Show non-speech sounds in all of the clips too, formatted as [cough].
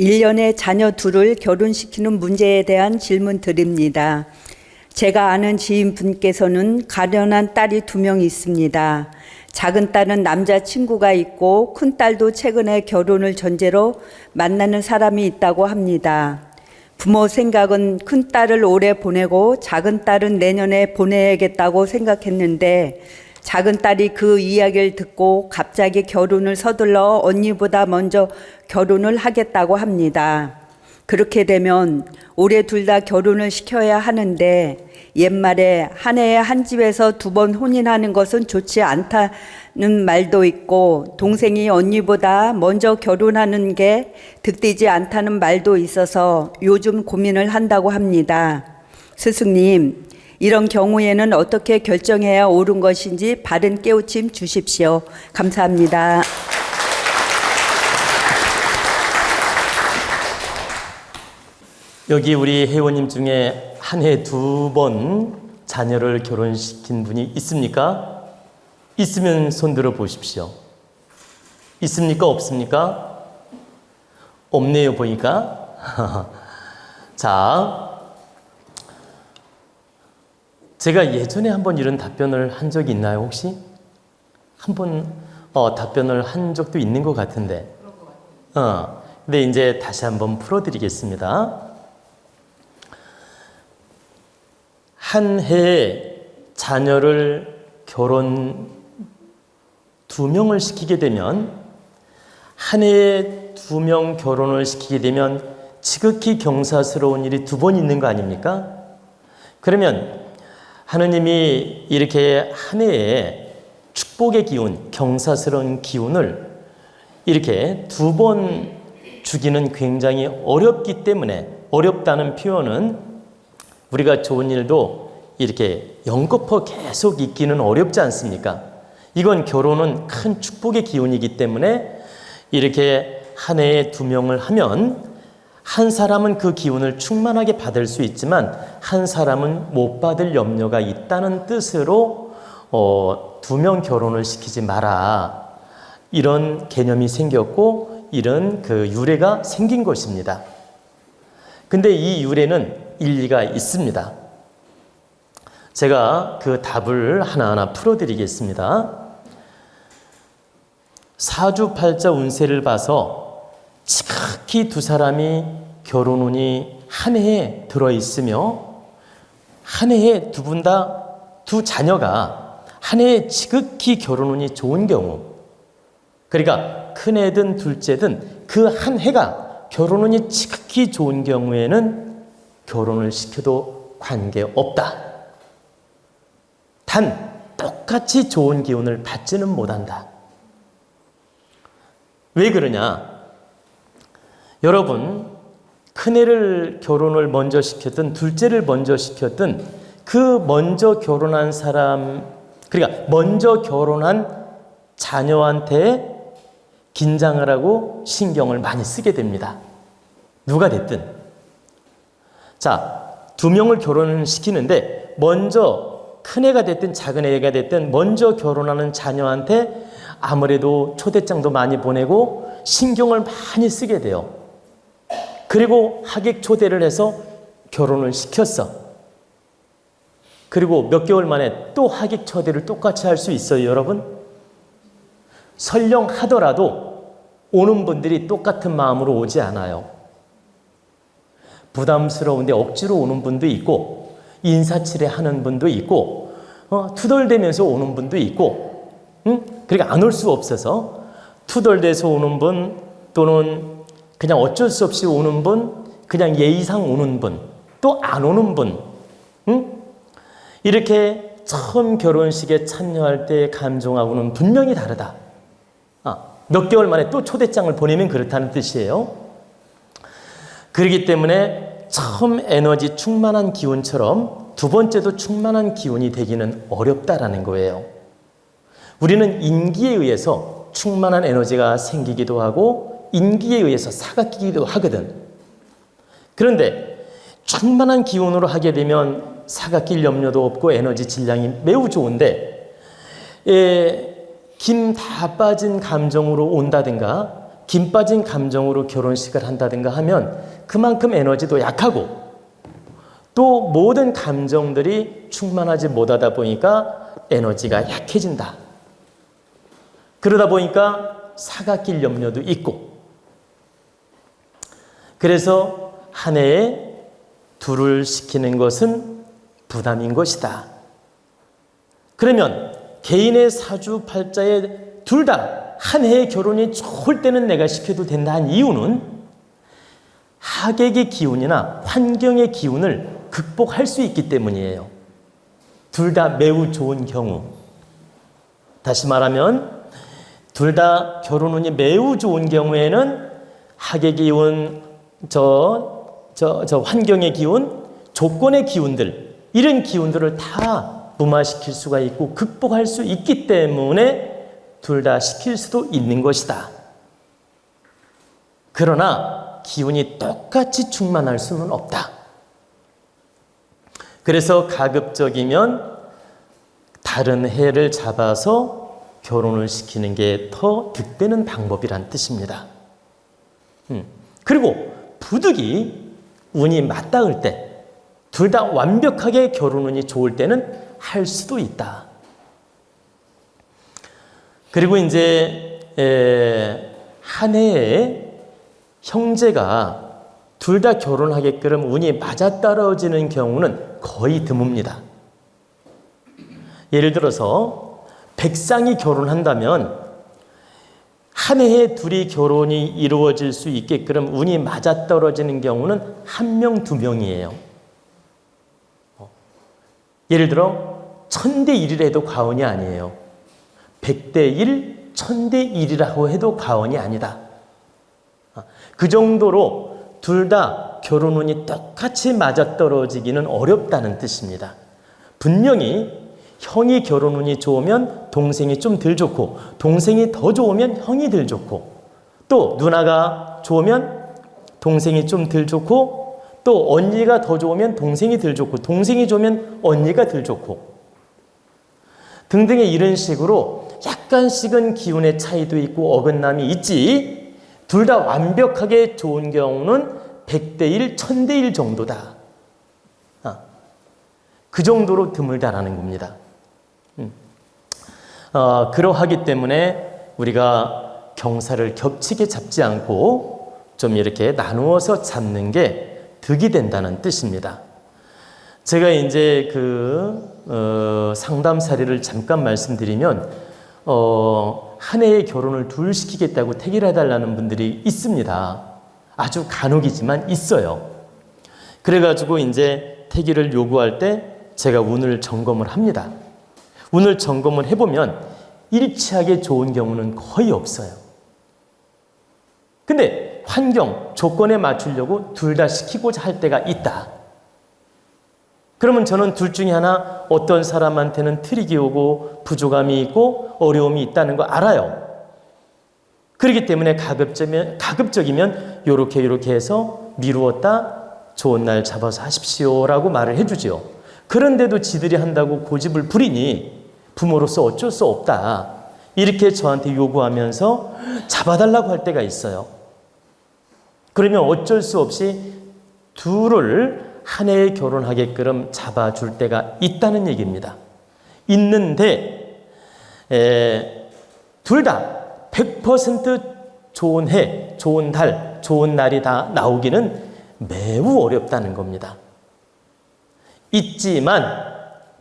1년에 자녀 둘을 결혼시키는 문제에 대한 질문 드립니다. 제가 아는 지인분께서는 가련한 딸이 두 명 있습니다. 작은 딸은 남자친구가 있고 큰 딸도 최근에 결혼을 전제로 만나는 사람이 있다고 합니다. 부모 생각은 큰 딸을 올해 보내고 작은 딸은 내년에 보내야겠다고 생각했는데 작은 딸이 그 이야기를 듣고 갑자기 결혼을 서둘러 언니보다 먼저 결혼을 하겠다고 합니다. 그렇게 되면 올해 둘 다 결혼을 시켜야 하는데 옛말에 한 해에 한 집에서 두 번 혼인하는 것은 좋지 않다는 말도 있고 동생이 언니보다 먼저 결혼하는 게 득되지 않다는 말도 있어서 요즘 고민을 한다고 합니다. 스승님, 이런 경우에는 어떻게 결정해야 옳은 것인지 바른 깨우침 주십시오. 감사합니다. 여기 우리 회원님 중에 한 해 두 번 자녀를 결혼시킨 분이 있습니까? 있으면 손 들어 보십시오. 있습니까? 없습니까? 없네요, 보니까. [laughs] 자, 제가 예전에 한번 이런 답변을 한 적이 있나요, 혹시? 한번 어, 답변을 한 적도 있는 것 같은데. 어, 근데 이제 다시 한번 풀어드리겠습니다. 한 해에 자녀를 결혼 두 명을 시키게 되면 한 해에 두 명 결혼을 시키게 되면 지극히 경사스러운 일이 두 번 있는 거 아닙니까? 그러면 하느님이 이렇게 한 해에 축복의 기운, 경사스러운 기운을 이렇게 두 번 주기는 굉장히 어렵기 때문에 어렵다는 표현은 우리가 좋은 일도 이렇게 연거푸 계속 있기는 어렵지 않습니까? 이건 결혼은 큰 축복의 기운이기 때문에 이렇게 한 해에 두 명을 하면 한 사람은 그 기운을 충만하게 받을 수 있지만 한 사람은 못 받을 염려가 있다는 뜻으로 어, 두 명 결혼을 시키지 마라. 이런 개념이 생겼고 이런 그 유래가 생긴 것입니다. 근데 이 유래는 일리가 있습니다. 제가 그 답을 하나하나 풀어드리겠습니다. 사주팔자 운세를 봐서 지극히 두 사람이 결혼운이 한 해에 들어있으며 한 해에 두 분 다 두 자녀가 한 해에 지극히 결혼운이 좋은 경우 그러니까 큰애든 둘째든 그 한 해가 결혼운이 지극히 좋은 경우에는 결혼을 시켜도 관계없다. 단 똑같이 좋은 기운을 받지는 못한다. 왜 그러냐? 여러분, 큰애를 결혼을 먼저 시켰든 둘째를 먼저 시켰든 그 먼저 결혼한 사람, 그러니까 먼저 결혼한 자녀한테 긴장을 하고 신경을 많이 쓰게 됩니다. 누가 됐든. 자, 두 명을 결혼시키는데 먼저 큰애가 됐든 작은애가 됐든 먼저 결혼하는 자녀한테 아무래도 초대장도 많이 보내고 신경을 많이 쓰게 돼요. 그리고 하객 초대를 해서 결혼을 시켰어. 그리고 몇 개월 만에 또 하객 초대를 똑같이 할 수 있어요, 여러분? 설령 하더라도 오는 분들이 똑같은 마음으로 오지 않아요. 부담스러운데 억지로 오는 분도 있고, 인사치레 하는 분도 있고, 어, 투덜대면서 오는 분도 있고, 응? 그러니까 안 올 수 없어서 투덜대서 오는 분 또는 그냥 어쩔 수 없이 오는 분, 그냥 예의상 오는 분, 또 안 오는 분, 응? 이렇게 처음 결혼식에 참여할 때 감정하고는 분명히 다르다. 아, 몇 개월 만에 또 초대장을 보내면 그렇다는 뜻이에요. 그렇기 때문에 처음 에너지 충만한 기운처럼 두 번째도 충만한 기운이 되기는 어렵다라는 거예요. 우리는 인기에 의해서 충만한 에너지가 생기기도 하고 인기에 의해서 사각기기도 하거든. 그런데 충만한 기운으로 하게 되면 사각낄 염려도 없고 에너지 질량이 매우 좋은데 예, 김다 빠진 감정으로 온다든가 김 빠진 감정으로 결혼식을 한다든가 하면 그만큼 에너지도 약하고 또 모든 감정들이 충만하지 못하다 보니까 에너지가 약해진다. 그러다 보니까 낄 염려도 있고 그래서 한 해에 둘을 시키는 것은 부담인 것이다. 그러면 개인의 사주 팔자에 둘 다 한 해의 결혼이 때는 내가 시켜도 된다 한 이유는 하객의 기운이나 환경의 기운을 극복할 수 있기 때문이에요. 둘 다 매우 좋은 경우. 다시 말하면 둘 다 결혼 운이 매우 좋은 경우에는 하객의 기운, 저, 저, 저 환경의 기운, 조건의 기운들, 이런 기운들을 다 무마시킬 수가 있고 극복할 수 있기 때문에 둘 다 시킬 수도 있는 것이다. 그러나 기운이 똑같이 충만할 수는 없다. 그래서 가급적이면 다른 해를 잡아서 결혼을 시키는 게 더 득되는 방법이란 뜻입니다. 음. 그리고 부득이 운이 맞닿을 때, 둘 다 완벽하게 결혼 운이 좋을 때는 할 수도 있다. 그리고 이제 에, 한 해에 형제가 둘 다 결혼하게끔 운이 맞아 떨어지는 경우는 거의 드뭅니다. 예를 들어서 백상이 결혼한다면 한 해에 둘이 결혼이 이루어질 수 있게끔 운이 맞아 떨어지는 경우는 한 명, 두 명이에요. 예를 들어 천대 일이라 해도 과언이 아니에요. 백대 일, 천대 일이라고 해도 과언이 아니다. 그 정도로 둘 다 결혼 운이 똑같이 맞아떨어지기는 어렵다는 뜻입니다. 분명히 형이 결혼 운이 좋으면 동생이 좀 덜 좋고 동생이 더 좋으면 형이 덜 좋고 또 누나가 좋으면 동생이 좀 덜 좋고 또 언니가 더 좋으면 동생이 덜 좋고 동생이 좋으면 언니가 덜 좋고 등등의 이런 식으로 약간씩은 기운의 차이도 있고 어긋남이 있지 둘 다 완벽하게 좋은 경우는 100대 1, 1000대 1 정도다. 아, 그 정도로 드물다라는 겁니다. 음. 어, 그러하기 때문에 우리가 경사를 겹치게 잡지 않고 좀 이렇게 나누어서 잡는 게 득이 된다는 뜻입니다. 제가 이제 그 어, 상담 사례를 잠깐 말씀드리면 어, 한 해의 결혼을 둘 시키겠다고 택일해 달라는 분들이 있습니다. 아주 간혹이지만 있어요. 그래가지고 이제 택일을 요구할 때 제가 운을 점검을 합니다. 운을 점검을 해보면 일치하게 좋은 경우는 거의 없어요. 근데 환경, 조건에 맞추려고 둘 다 시키고자 할 때가 있다. 그러면 저는 둘 중에 하나 어떤 사람한테는 트릭이 오고 부족함이 있고 어려움이 있다는 거 알아요. 그렇기 때문에 가급적이면, 가급적이면 요렇게 요렇게 해서 미루었다 좋은 날 잡아서 하십시오라고 말을 해주죠. 그런데도 지들이 한다고 고집을 부리니 부모로서 어쩔 수 없다. 이렇게 저한테 요구하면서 잡아달라고 할 때가 있어요. 그러면 어쩔 수 없이 둘을 한 해에 결혼하게끔 잡아줄 때가 있다는 얘기입니다. 있는데 둘 다 100% 좋은 해, 좋은 달, 좋은 날이 다 나오기는 매우 어렵다는 겁니다. 있지만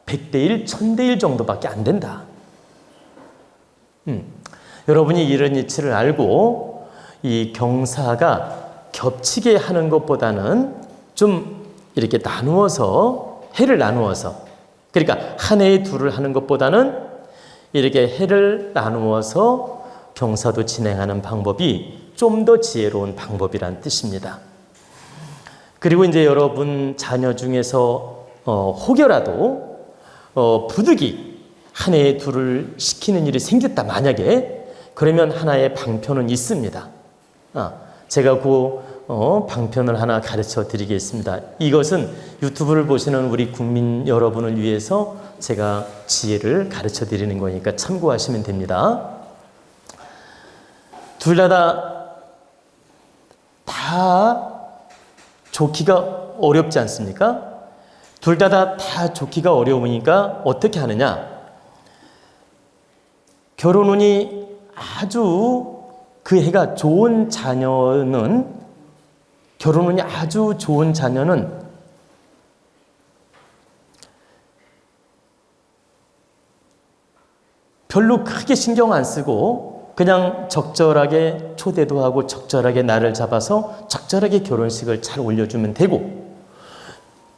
100대 1, 1000대 1 정도밖에 안 된다. 음, 여러분이 이런 이치를 알고 이 경사가 겹치게 하는 것보다는 좀 이렇게 나누어서 해를 나누어서 그러니까 한 해에 둘을 하는 것보다는 이렇게 해를 나누어서 경사도 진행하는 방법이 좀 더 지혜로운 방법이란 뜻입니다. 그리고 이제 여러분 자녀 중에서 어, 혹여라도 어, 부득이 한 해에 둘을 시키는 일이 생겼다 만약에 그러면 하나의 방편은 있습니다. 아, 제가 그 어, 방편을 하나 가르쳐 드리겠습니다. 이것은 유튜브를 보시는 우리 국민 여러분을 위해서 제가 지혜를 가르쳐 드리는 거니까 참고하시면 됩니다. 둘 다다 좋기가 어렵지 않습니까? 둘 다 다 다 좋기가 어려우니까 어떻게 하느냐? 결혼 운이 아주 그 해가 좋은 자녀는 결혼 운이 아주 좋은 자녀는 별로 크게 신경 안 쓰고 그냥 적절하게 초대도 하고 적절하게 날을 잡아서 적절하게 결혼식을 잘 올려주면 되고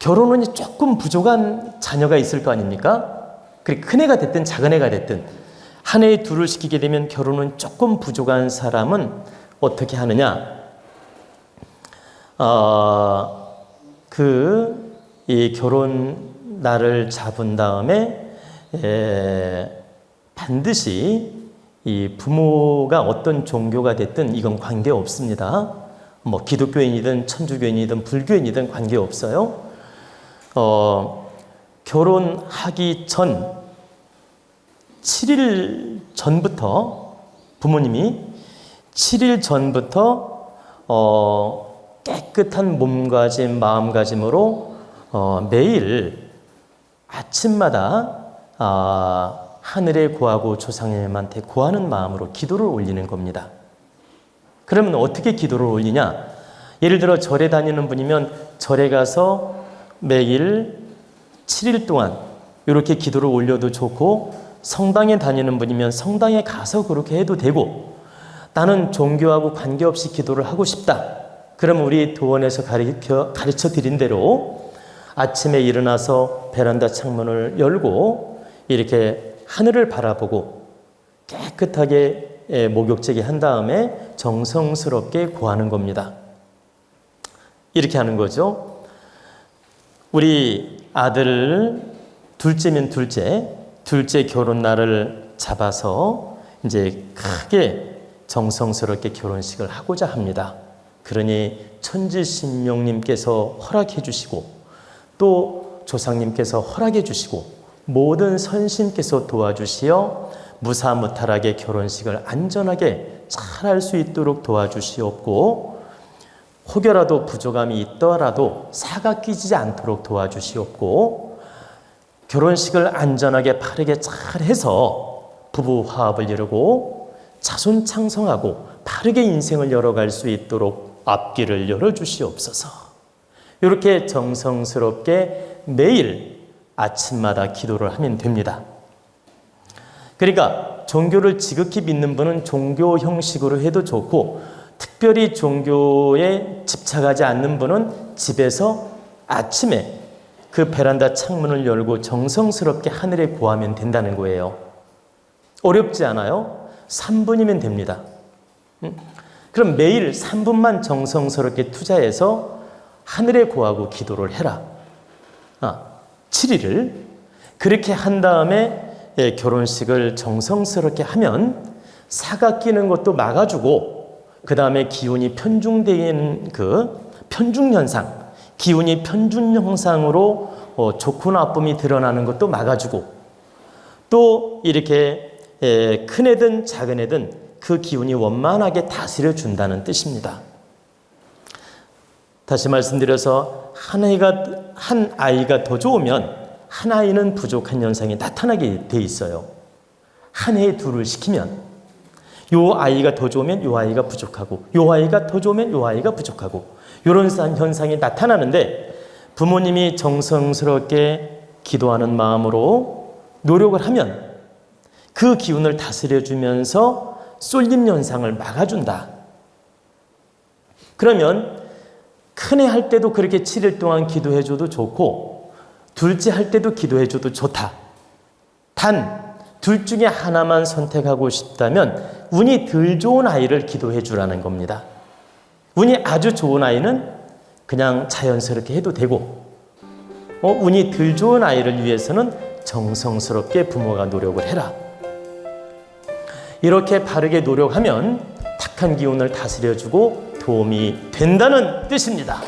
결혼운이 조금 부족한 자녀가 있을 거 아닙니까? 그래 큰 애가 됐든 작은 애가 됐든 한 해에 둘을 시키게 되면 결혼은 조금 부족한 사람은 어떻게 하느냐? 어, 그 이 결혼 날을 잡은 다음에 에, 반드시 이 부모가 어떤 종교가 됐든 이건 관계 없습니다. 뭐 기독교인이든 천주교인이든 불교인이든 관계 없어요. 어, 결혼하기 전 7일 전부터 부모님이 7일 전부터 어, 깨끗한 몸가짐, 마음가짐으로 어, 매일 아침마다 아, 하늘에 구하고 조상님한테 구하는 마음으로 기도를 올리는 겁니다. 그러면 어떻게 기도를 올리냐? 예를 들어 절에 다니는 분이면 절에 가서 매일 7일 동안 이렇게 기도를 올려도 좋고 성당에 다니는 분이면 성당에 가서 그렇게 해도 되고 나는 종교하고 관계없이 기도를 하고 싶다. 그럼 우리 도원에서 가르쳐, 가르쳐 드린 대로 아침에 일어나서 베란다 창문을 열고 이렇게 하늘을 바라보고 깨끗하게 예, 목욕제기 한 다음에 정성스럽게 구하는 겁니다. 이렇게 하는 거죠. 우리 아들 둘째면 둘째, 둘째 결혼 날을 잡아서 이제 크게 정성스럽게 결혼식을 하고자 합니다. 그러니 천지신명님께서 허락해 주시고 또 조상님께서 허락해 주시고 모든 선신께서 도와주시어 무사무탈하게 결혼식을 안전하게 잘 할 수 있도록 도와주시옵고 혹여라도 부족함이 있더라도 사가 끼지 않도록 도와주시옵고 결혼식을 안전하게 바르게 잘 해서 부부 화합을 이루고 자손 창성하고 바르게 인생을 열어갈 수 있도록 앞길을 열어주시옵소서. 이렇게 정성스럽게 매일 아침마다 기도를 하면 됩니다. 그러니까 종교를 지극히 믿는 분은 종교 형식으로 해도 좋고 특별히 종교에 집착하지 않는 분은 집에서 아침에 그 베란다 창문을 열고 정성스럽게 하늘에 구하면 된다는 거예요. 어렵지 않아요? 3분이면 됩니다. 음? 그럼 매일 3분만 정성스럽게 투자해서 하늘에 구하고 기도를 해라. 아, 7일을. 그렇게 한 다음에 예, 결혼식을 정성스럽게 하면 사가 끼는 것도 막아주고 그 다음에 기운이 편중되는 그 편중 현상, 기운이 편중 현상으로 어, 좋고 나쁨이 드러나는 것도 막아주고 또 이렇게 예, 큰 애든 작은 애든 그 기운이 원만하게 다스려 준다는 뜻입니다. 다시 말씀드려서 한 아이가 한 아이가 더 좋으면 한 아이는 부족한 현상이 나타나게 돼 있어요. 한 해에 둘을 시키면 요 아이가 더 좋으면 요 아이가 부족하고 요 아이가 더 좋으면 요 아이가 부족하고 이런 현상이 나타나는데 부모님이 정성스럽게 기도하는 마음으로 노력을 하면 그 기운을 다스려 주면서 쏠림 현상을 막아준다. 그러면 큰애 할 때도 그렇게 7일 동안 기도해줘도 좋고 둘째 할 때도 기도해줘도 좋다. 단, 둘 중에 하나만 선택하고 싶다면 운이 덜 좋은 아이를 기도해 주라는 겁니다. 운이 아주 좋은 아이는 그냥 자연스럽게 해도 되고, 어, 운이 덜 좋은 아이를 위해서는 정성스럽게 부모가 노력을 해라. 이렇게 바르게 노력하면 탁한 기운을 다스려주고 도움이 된다는 뜻입니다.